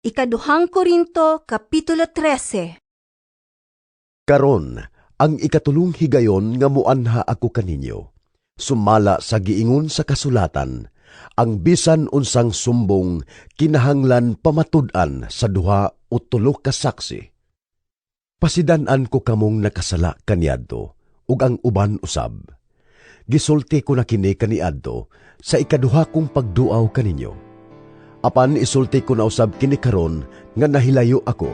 Ikaduhang Korinto, Kapitulo 13 Karon, ang ikatulong higayon nga muanha ako kaninyo. Sumala sa giingon sa kasulatan, ang bisan unsang sumbong kinahanglan pamatud-an sa duha o tulo ka saksi. Pasidan-an ko kamong nakasala kaniadto ug ang uban usab. Gisulti ko na kini kaniadto sa ikaduha kong pagduaw kaninyo. Apan isulti ko na usab kini karon nga nahilayo ako.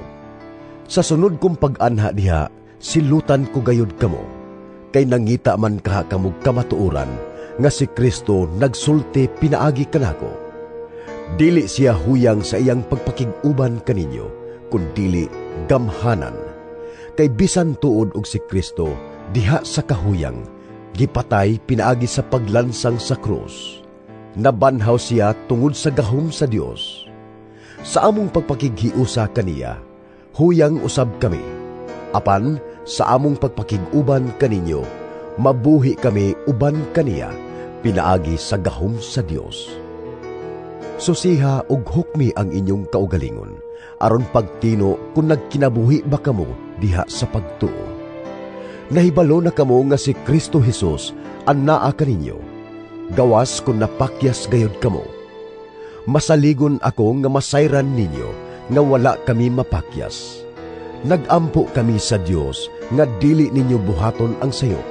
Sa sunod kong pag-anha diha, silutan ko gayud kamo. Kay nangita man kaha kamog kamatuoran nga si Kristo nagsulti pinaagi kanako. Dili siya huyang sa iyang pagpakiguban kaninyo, kundili gamhanan. Kay bisan tuod og si Kristo diha sa kahuyang, gipatay pinaagi sa paglansang sa krus. Nabanhaw siya tungod sa gahom sa Dios. Sa among pagpakighiusa kaniya, huyang usab kami. Apan sa among pagpakiguban kaninyo, mabuhi kami uban kaniya, pinaagi sa gahom sa Dios. Susiha ug hukmi ang inyong kaugalingon, aron pagtino kung nagkinabuhi ba kamo diha sa pagtuo. Nahibalo na kamo nga si Kristo Jesus ang naa kaninyo, gawas kung napakyas gayod kamo. Masaligon ako nga masayran ninyo nga wala kami mapakyas. Nagampo kami sa Dios nga dili ninyo buhaton ang sayop.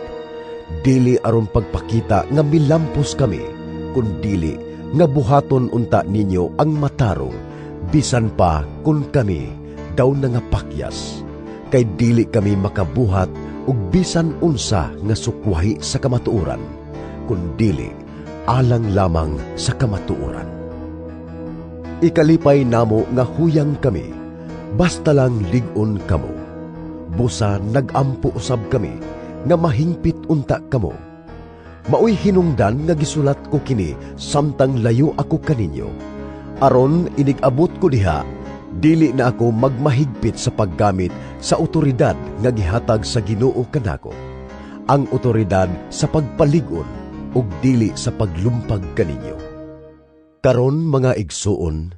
Dili aron pagpakita nga milampos kami, kun dili nga buhaton unta ninyo ang matarong, bisan pa kun kami daw nga pakyas. Kay dili kami makabuhat ug bisan unsa nga sukwahi sa kamatuoran, kun dili alang lamang sa kamatuoran. Ikalipay namo nga huyang kami, basta lang ligon kamo. Busa nagampo usab kami, nga mahingpit unta kamo. Maoy hinungdan nga gisulat ko kini samtang layo ako kaninyo. Aron inigabot ko diha, dili na ako magmahigpit sa paggamit sa otoridad nga gihatag sa Ginoo kanako. Ang otoridad sa pagpaligon ug dili sa paglumpag kaninyo. Karon mga igsuon,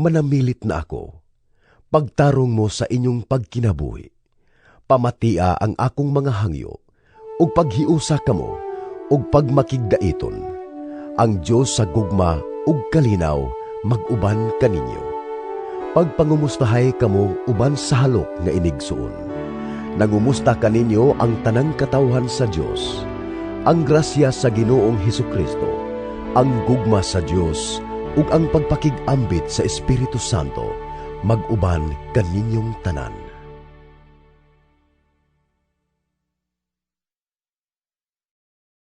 manamilit na ako. Pagtarong mo sa inyong pagkinabuhi. Pamatia ang akong mga hangyo, ug paghiusa kamo, ug pagmakigdaiton. Ang Dios sa gugma ug kalinaw maguban kaninyo. Pagpangumustahay kamo uban sa halok nga inigsuon. Nangumusta kaninyo ang tanang katawhan sa Dios. Ang grasya sa Ginoong Hesus ang gugma sa Dios ug ang pagpakigambit sa Espiritu Santo maguban kaninyong tanan.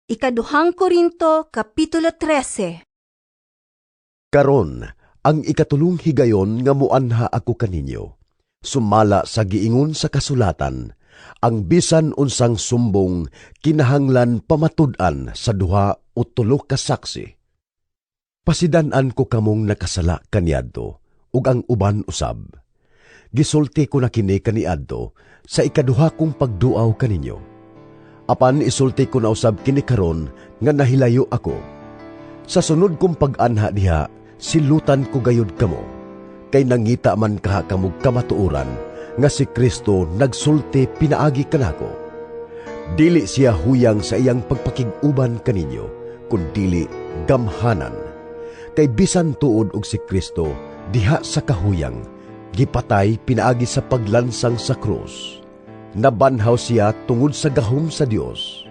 Ikaduhang Korinto, Kapitulo 13 Karon, ang ikatulong higayon nga muanha ako kaninyo. Sumala sa giingon sa kasulatan, ang bisan unsang sumbong kinahanglan pamatud-an sa duha o tulo ka saksi. Pasidan-an ko kamong nakasala kaniadto ug ang uban usab. Gisulti ko na kini kaniadto sa ikaduha kong pagduaw kaninyo. Apan isulti ko na usab kini karon nga nahilayo ako. Sa sunod kong pag-anha diha, silutan ko gayud kamo. Kay nangita man kaha kamog kamatuoran nga si Kristo nagsulti pinaagi kanako. Dili siya huyang sa iyang pagpakiguban kaninyo, kundili gamhanan. Kay bisan tuod og si Kristo diha sa kahuyang, gipatay pinaagi sa paglansang sa krus. Nabanhaw siya tungod sa gahom sa Dios.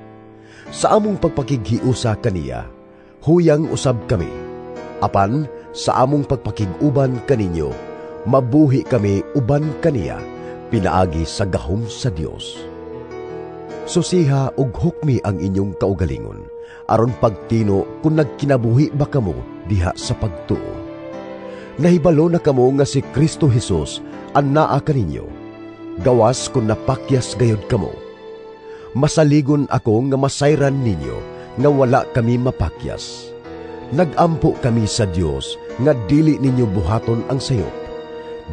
Sa among pagpakighiusa kaniya, huyang usab kami. Apan sa among pagpakiguban kaninyo, mabuhi kami uban kaniya, pinaagi sa gahom sa Dios. Susiha ug hukmi ang inyong kaugalingon, aron pagtino kung nagkinabuhi ba kamo diha sa pagtuo. Nahibalo na kamo nga si Kristo Jesus ang naa kaninyo, gawas kung napakyas gayod kamo. Masaligon ako nga masayran ninyo nga wala kami mapakyas. Nagampo kami sa Dios nga dili ninyo buhaton ang sayop.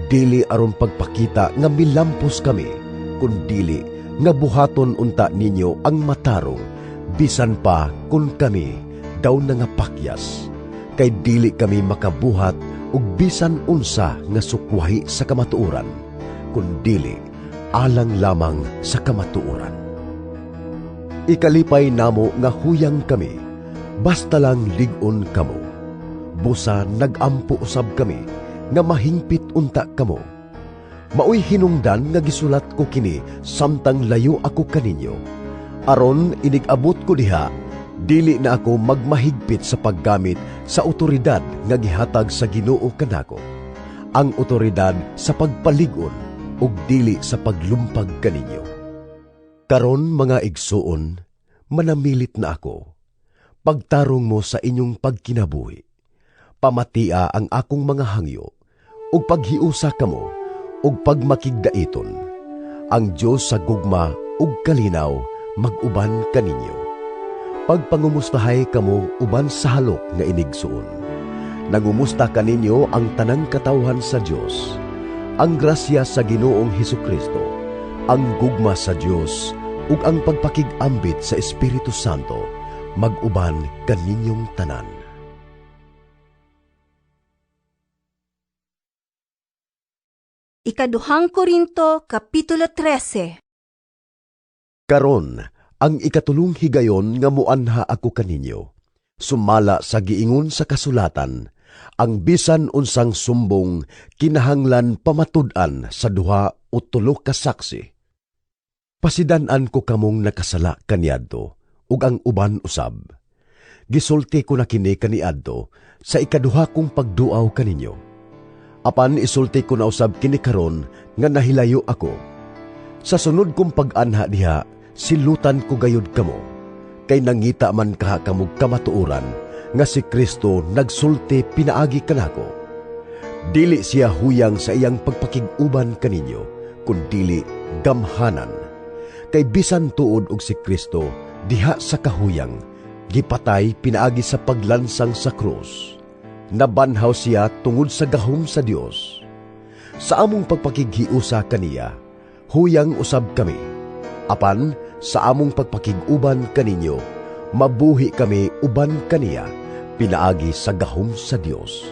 Dili aron pagpakita nga milampos kami, kun dili nga buhaton unta ninyo ang matarong, bisan pa kun kami daw nga pakyas. Kay dili kami makabuhat ug bisan unsa nga sukwahi sa kamatuoran, kundili alang lamang sa kamatuoran. Ikalipay namo nga huyang kami, basta lang ligon kamo. Busa nagampo usab kami, nga mahingpit unta kamo. Maoy hinungdan nga gisulat ko kini samtang layo ako kaninyo. Aron inigabot ko diha, dili na ako magmahigpit sa paggamit sa otoridad nga gihatag sa Ginoo kanako. Ang otoridad sa pagpaligon ug dili sa paglumpag kaninyo. Karon mga igsuon, manamilit na ako. Pagtarong mo sa inyong pagkinabuhi. Pamatia ang akong mga hangyo, ug paghiusa kamo, ug pagmakigdaiton. Ang Dios sa gugma ug kalinaw maguban kaninyo. Pagpangumustahay kamo uban sa halok nga inigsuon. Nangumusta kaninyo ang tanang katawhan sa Dios. Ang grasya sa Ginoong Hesus Kristo, ang gugma sa Dios ug ang pagpakig-ambit sa Espiritu Santo mag-uban kaninyong tanan. Ikaduhang Korinto, Kapitulo 13 Karon, ang ikatulong higayon nga muanha ako kaninyo, sumala sa giingon sa kasulatan, ang bisan unsang sumbong kinahanglan pamatud-an sa duha o tulo ka saksi. Pasidanan ko kamong nakasala kaniadto, ug ang uban usab. Gisulti ko na kini kaniadto sa ikaduha kong pagduaw kaninyo. Apan isulti ko na usab kini karon nga nahilayo ako. Sa sunod kong pag-anha diha, silutan ko gayud kamo. Kay nangita man kaha kamog kamatuoran nga si Kristo nagsulti pinaagi kanako. Dili siya huyang sa iyang pagpakiguban kaninyo, kundili gamhanan. Kay bisan tuod og si Kristo diha sa kahuyang, gipatay pinaagi sa paglansang sa krus. Nabanhaw siya tungod sa gahom sa Dios. Sa among pagpakighiusa kaniya, huyang usab kami. Apan sa among pagpakiguban kaninyo, mabuhi kami uban kaniya, pinaagi sa gahom sa Dios.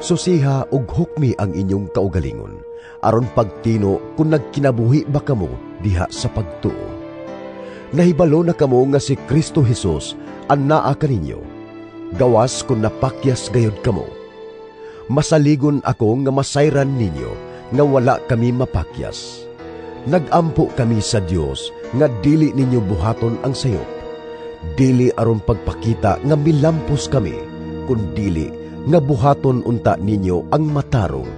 Susiha ug hukmi ang inyong kaugalingon, aron pagtino kung nagkinabuhi ba kamo diha sa pagtuo. Nahibalo na kamo nga si Kristo Jesus ang naa kaninyo. Gawas kung napakyas gayod kamo. Masaligon ako nga masayran ninyo nga wala kami mapakyas. Nagampo kami sa Dios nga dili ninyo buhaton ang sayop. Dili aron pagpakita nga milampos kami, kundili nga buhaton unta ninyo ang matarong,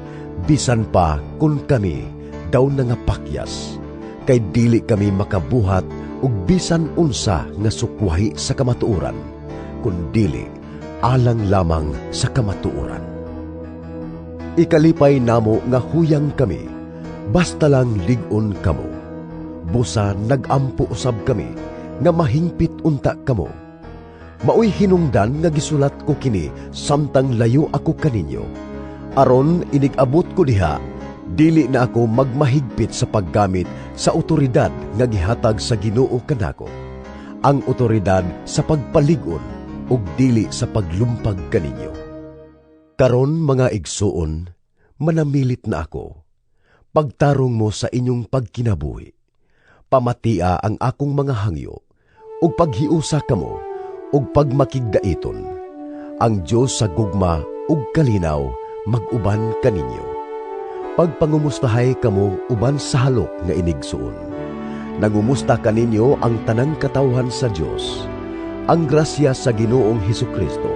bisan pa kung kami daw nga pakyas. Kay dili kami makabuhat ug bisan unsa nga sukwahi sa kamatuoran, kundili alang lamang sa kamatuoran. Ikalipay namo nga huyang kami, basta lang ligon kamo. Busa nagampo usab kami, nga mahingpit unta kamo. Maoy hinungdan nga gisulat ko kini samtang layo ako kaninyo. Aron inigabot ko diha, dili na ako magmahigpit sa paggamit sa otoridad nga gihatag sa Ginoo kanako. Ang otoridad sa pagpaligon ug dili sa paglumpag kaninyo. Karon mga igsuon, manamilit na ako. Pagtarong mo sa inyong pagkinabuhi. Pamatia ang akong mga hangyo, ug paghiusa kamo, ug pagmakigdaiton. Ang Dios sa gugma ug kalinaw maguban kaninyo. Pagpangumustahay kamo uban sa halok nga inigsuon. Nangumusta kaninyo ang tanang katawhan sa Dios. Ang grasya sa Ginoong Hesus Kristo,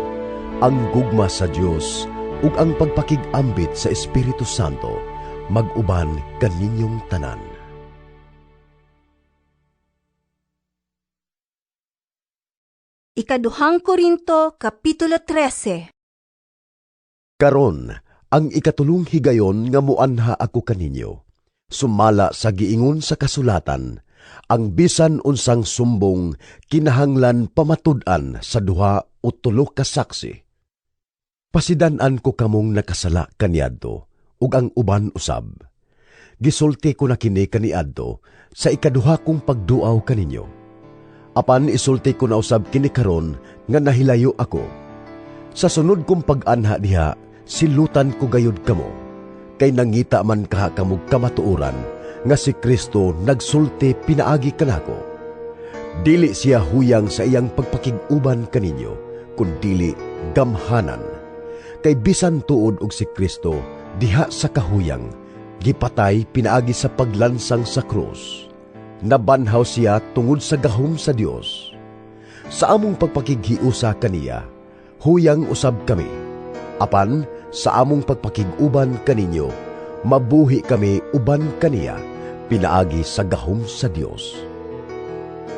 ang gugma sa Dios ug ang pagpakig-ambit sa Espiritu Santo maguban kaninyong tanan. Ikaduhang Korinto, Kapitulo 13 Karon, ang ikatulong higayon nga muanha ako kaninyo, sumala sa giingon sa kasulatan, ang bisan unsang sumbong kinahanglan pamatud-an sa duha o tulo ka saksi. Pasidanan ko kamong nakasala kaniadto, ug ang uban usab. Gisulti ko na kini kaniadto sa ikaduha kong pagduaw kaninyo. Apan isulti ko na usab kini karon nga nahilayo ako. Sa sunod kong pag-anha diha, silutan ko gayud kamo, kay nangita man kaha kamog kamatuoran, nga si Kristo nagsulti pinaagi kanako. Dili siya huyang sa iyang pagpakiguban kaninyo, kundili gamhanan. Kay bisan tuod og si Kristo, diha sa kahuyang, gipatay pinaagi sa paglansang sa krus. Nabanhaw siya tungod sa gahom sa Dios. Sa among pagpakighiusa kaniya, huyang usab kami. Apan, sa among pagpakiguban kaninyo, mabuhi kami uban kaniya, pinaagi sa gahom sa Dios.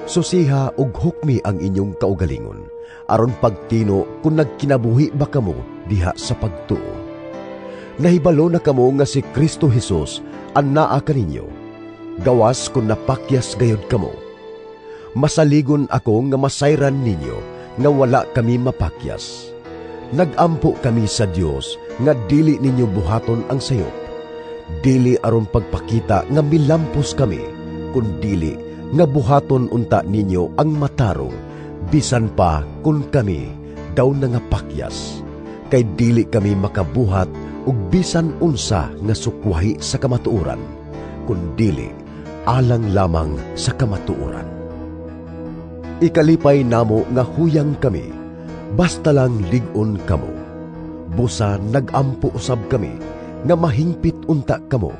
Susiha ug hukmi ang inyong kaugalingon, aron pagtino kung nagkinabuhi ba kamo diha sa pagtuo. Nahibalo na kamo nga si Kristo Jesus ang naa kaninyo. Gawas kung napakyas gayod kamo. Masaligon ako nga masayran ninyo nga wala kami mapakyas. Nagampo kami sa Dios nga dili ninyo buhaton ang sayop. Dili aron pagpakita nga milampos kami, kundili nga buhaton unta ninyo ang matarong, bisan pa kung kami daw na nga pakyas. Kay dili kami makabuhat ug bisan unsa nga sukwahi sa kamatuoran, kundili alang lamang sa kamatuoran. Ikalipay namo nga huyang kami, basta lang ligon kamo. Busa nagampo usab kami, nga mahingpit unta kamo.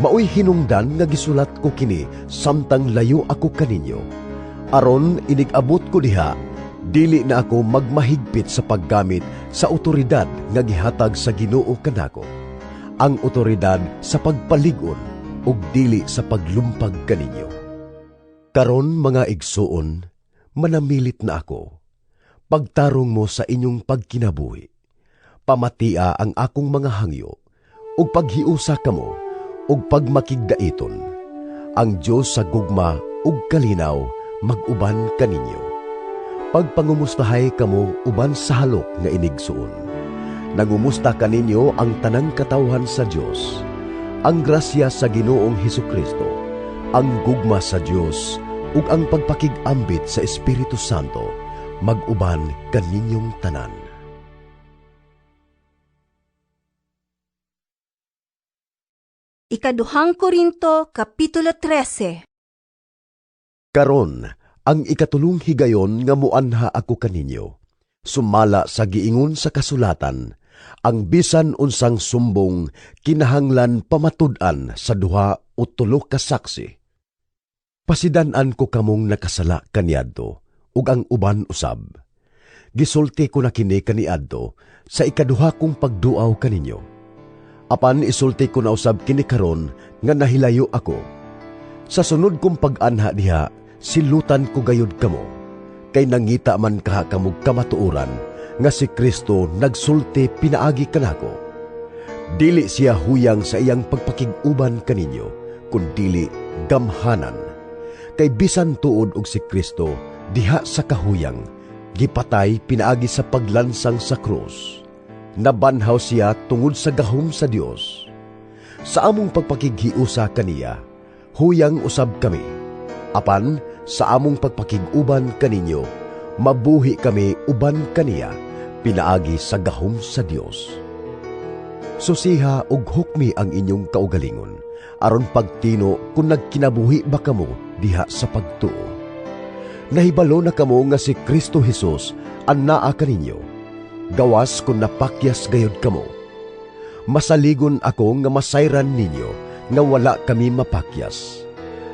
Maoy hinungdan nga gisulat ko kini samtang layo ako kaninyo. Aron inigabot ko diha, dili na ako magmahigpit sa paggamit sa otoridad nga gihatag sa Ginoo kanako. Ang otoridad sa pagpaligon ug dili sa paglumpag kaninyo. Karon mga igsuon, manamilit na ako. Pagtarong mo sa inyong pagkinabuhi. Pamatia ang akong mga hangyo, ug paghiusa kamo, ug pagmakigdaiton. Ang Dios sa gugma ug kalinaw maguban kaninyo. Pagpangumustahay kamo uban sa halok nga inigsuon. Nangumusta kaninyo ang tanang katawhan sa Dios. Ang grasya sa Ginoong Hesus Kristo, ang gugma sa Dios ug ang pagpakigambit sa Espiritu Santo maguban kaninyong tanan. Ikaduhang Korinto, Kapitulo 13 Karon, ang ikatulong higayon nga muanha ako kaninyo. Sumala sa giingon sa kasulatan, ang bisan unsang sumbong kinahanglan pamatud-an sa duha o tulo ka saksi. Pasidanan ko kamong nakasala kaniadto ug ang uban usab. Gisulti ko na kini kaniadto sa ikaduha kong pagduaw kaninyo. Apan isulti ko na usab kini karon nga nahilayo ako. Sa sunod kong pag-anha diha, silutan ko gayud kamo. Kay nangita man kaha kamog kamatuoran nga si Kristo nagsulti pinaagi kanako. Dili siya huyang sa iyang pagpakiguban kaninyo, kundili gamhanan. Kay bisan tuod og si Kristo diha sa kahuyang, gipatay pinaagi sa paglansang sa krus. Nabanhaw siya tungod sa gahom sa Dios. Sa among pagpakighiusa kaniya, huyang usab kami. Apan sa among pagpakiguban kaninyo, mabuhi kami uban kaniya, pinaagi sa gahom sa Dios. Susiha ug hukmi ang inyong kaugalingon, aron pagtino kung nagkinabuhi ba kamo diha sa pagtuo. Nahibalo na kamo nga si Kristo Jesus ang naa kaninyo. Gawas kung napakyas gayod kamo. Masaligon ako nga masayran ninyo nga wala kami mapakyas.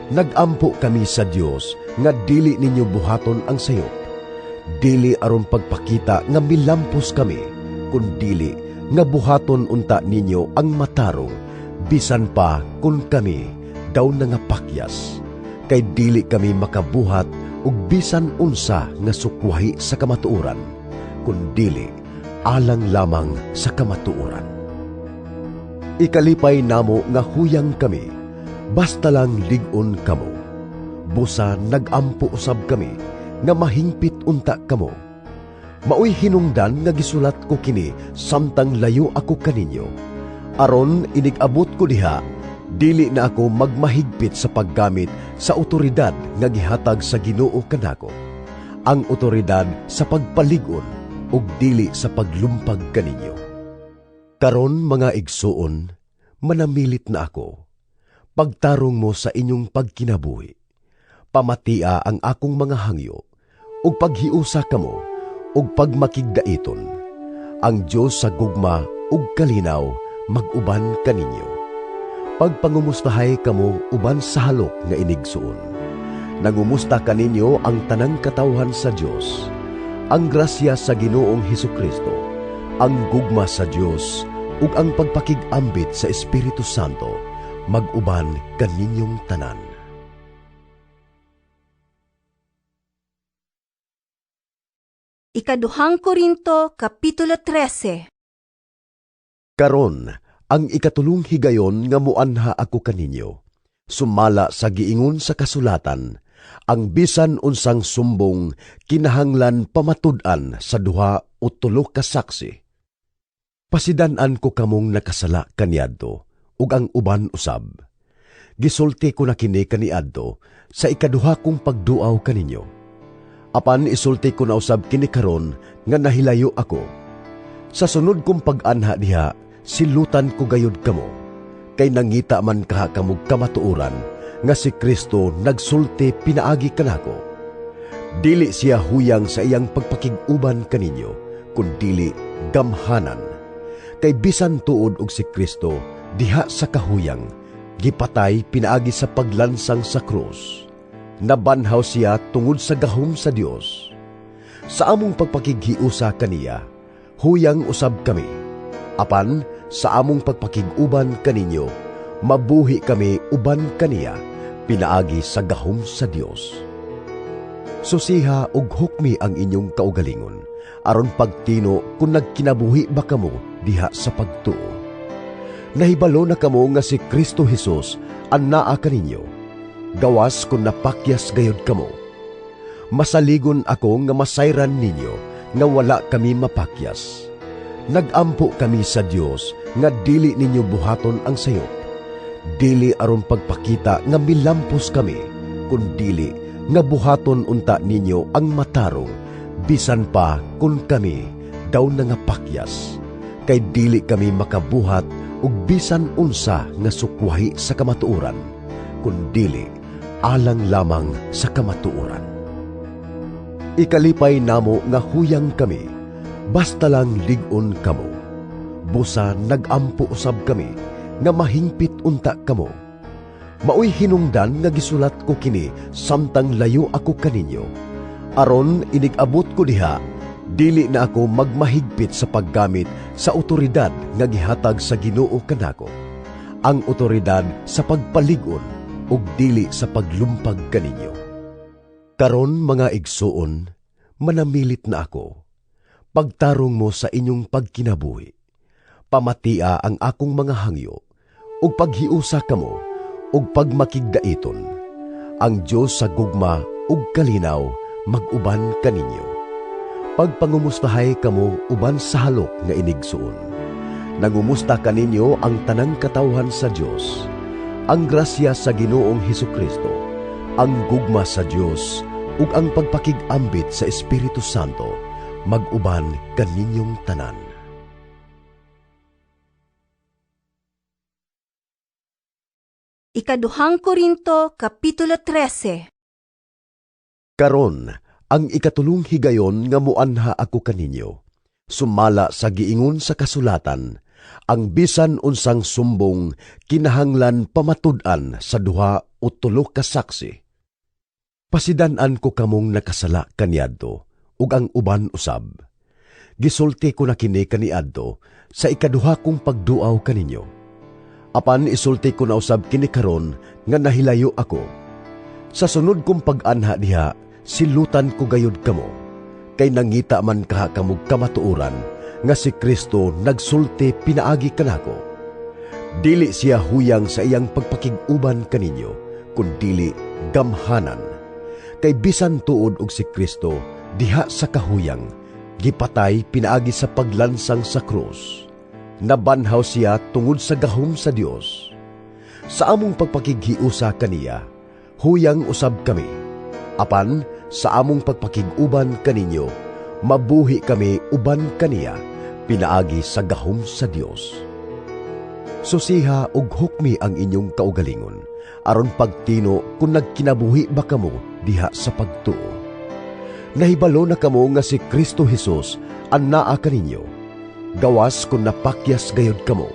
Nagampo kami sa Dios nga dili ninyo buhaton ang sayop. Dili aron pagpakita nga milampos kami, kundili nga buhaton unta ninyo ang matarong, bisan pa kung kami daw nga pakyas. Kay dili kami makabuhat ug bisan unsa nga sukwahi sa kamatuoran, kundili alang lamang sa kamatuoran. Ikalipay namo nga huyang kami, basta lang ligon kamo. Busa nagampo usab kami, nga mahingpit unta kamo. Maoy hinungdan nga gisulat ko kini samtang layo ako kaninyo. Aron inigabot ko diha, dili na ako magmahigpit sa paggamit sa otoridad nga gihatag sa Ginoo kanako. Ang otoridad sa pagpaligon ug dili sa paglumpag kaninyo. Karon mga igsuon, manamilit na ako. Pagtarong mo sa inyong pagkinabuhi. Pamatia ang akong mga hangyo, ug paghiusa kamo, ug pagmakigdaiton. Ang Dios sa gugma ug kalinaw maguban kaninyo. Pagpangumustahay kamo uban sa halok nga inigsuon. Nangumusta kaninyo ang tanang katawhan sa Dios. Ang grasya sa Ginoong Hesus Kristo, ang gugma sa Dios ug ang pagpakig-ambit sa Espiritu Santo maguban kaninyong tanan. Ikaduhang Korinto, Kapitulo 13 Karon, ang ikatulong higayon nga muanha ako kaninyo. Sumala sa giingon sa kasulatan, ang bisan unsang sumbong kinahanglan pamatud-an sa duha o tulo ka saksi. Pasidanan ko kamong nakasala kaniadto, ug ang uban usab. Gisulti ko na kini kaniadto sa ikaduha kong pagduaw kaninyo. Apan isulti ko na usab kini karon nga nahilayo ako. Sa sunod kong pag-anha diha, silutan ko gayud kamo. Kay nangita man kaha kamog kamatuoran nga si Kristo nagsulti pinaagi kanako. Dili siya huyang sa iyang pagpakiguban kaninyo, kundili gamhanan. Kay bisan tuod og si Kristo diha sa kahuyang, gipatay pinaagi sa paglansang sa krus. Nabanhaw siya tungod sa gahom sa Dios. Sa among pagpakighiusa kaniya, huyang usab kami. Apan sa among pagpakiguban kaninyo, mabuhi kami uban kaniya, pinaagi sa gahom sa Dios. Susiha ug hukmi ang inyong kaugalingon, aron pagtino kung nagkinabuhi ba kamo diha sa pagtuo. Nahibalo na kamo nga si Kristo Jesus ang naa kaninyo. Gawas kung napakyas gayod kamo. Masaligon ako nga masayran ninyo nga wala kami mapakyas. Nagampo kami sa Dios nga dili ninyo buhaton ang sayop. Dili aron pagpakita nga milampos kami, kundili nga buhaton unta ninyo ang matarong. Bisan pa kun kami daw nangapakyas. Kay dili kami makabuhat ug bisan unsa nga sukwahi sa kamatuoran kundili alang lamang sa kamatuoran. Ikalipay namo nga huyang kami basta lang ligon kamo. Busa nagampo usab kami nga mahingpit unta kamo maoy hinungdan nga gisulat ko kini samtang layo ako kaninyo. Aron inigabot ko diha dili na ako magmahigpit sa paggamit sa otoridad nga gihatag sa Ginoo kanako. Ang otoridad sa pagpaligon ug dili sa paglumpag kaninyo. Karon mga igsuon manamilit na ako. Pagtarong mo sa inyong pagkinabuhi. Pamatia ang akong mga hangyo ug paghiusa kamo ug pagmakigdaiton ang Dios sa gugma ug kalinaw maguban kaninyo pagpangumustahay kamo uban sa halok nga inigsuon. Nangumusta kaninyo ang tanang katawhan sa Dios, ang grasya sa Ginoong Hesus Kristo, ang gugma sa Dios ug ang pagpakig-ambit sa Espiritu Santo maguban kaninyong tanan. Ikaduhang Korinto, Kapitulo 13 Karon, ang ikatulong higayon nga muanha ako kaninyo. Sumala sa giingon sa kasulatan, ang bisan unsang sumbong kinahanglan pamatud-an sa duha o tulo ka saksi. Pasidanan ko kamong nakasala kaniadto, ug ang uban usab. Gisulti ko na kini kaniadto sa ikaduha kong pagduaw kaninyo. Apan isulti ko na usab kini karon nga nahilayo ako. Sa sunod kong pag-anha diha, silutan ko gayud kamo. Kay nangita man kaha kamog kamatuoran nga si Kristo nagsulti pinaagi kanako dili siya huyang sa iyang pagpakiguban kaninyo kundili gamhanan. Kay bisan tuod og si Kristo diha sa kahuyang gipatay pinaagi sa paglansang sa krus nabanhaw siya tungod sa gahom sa Dios sa among pagpakighiusa kaniya huyang usab kami apan sa among pagpakiguban kaninyo, mabuhi kami uban kaniya, pinaagi sa gahom sa Dios. Susiha ug hukmi ang inyong kaugalingon aron pagtino kung nagkinabuhi ba kamo diha sa pagtuo. Nahibalo na kamo nga si Kristo Jesus ang naa kaninyo. Gawas kung napakyas gayod kamo.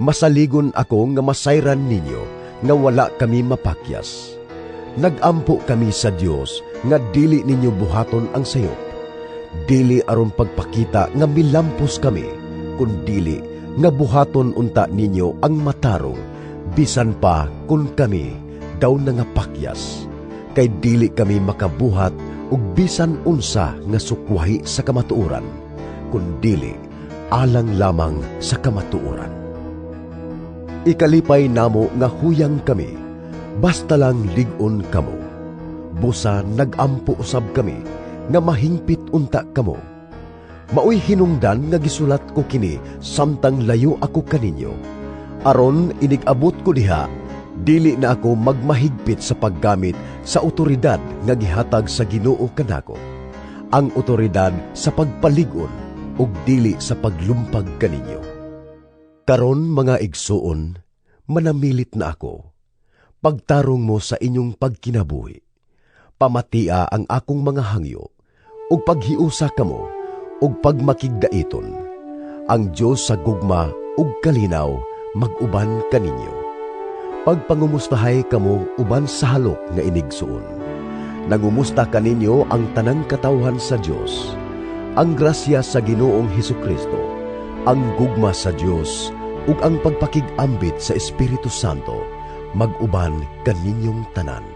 Masaligon ako nga masayran ninyo nga wala kami mapakyas. Nagampo kami sa Dios nga dili ninyo buhaton ang sayop. Dili aron pagpakita nga milampos kami, kun dili nga buhaton unta ninyo ang matarong bisan pa kun kami daw nangapakyas kay dili kami makabuhat ug bisan unsa nga sukwahi sa kamatuoran kun dili alang lamang sa kamatuoran ikalipay namo nga huyang kami basta lang ligon kamo busa nagampo usab kami nga mahingpit unta kamo Maoy hinungdan nga gisulat ko kini samtang layo ako kaninyo. Aron inigabot ko diha, dili na ako magmahigpit sa paggamit sa otoridad nga gihatag sa Ginoo kanako. Ang otoridad sa pagpaligon ug dili sa paglumpag kaninyo. Karon mga igsuon, manamilit na ako. Pagtarong mo sa inyong pagkinabuhi. Pamatia ang akong mga hangyo ug paghiusa kamo ug pagmakigdaiton. Ang Dios sa gugma ug kalinaw mag-uban kaninyo. Pagpangumustahay kamo uban sa halok nga inigsuon. Nangumusta kaninyo ang tanang katawhan sa Dios. Ang grasya sa Ginoong Hesus ang gugma sa Dios ug ang pagpakig-ambit sa Espiritu Santo mag-uban kaninyong tanan.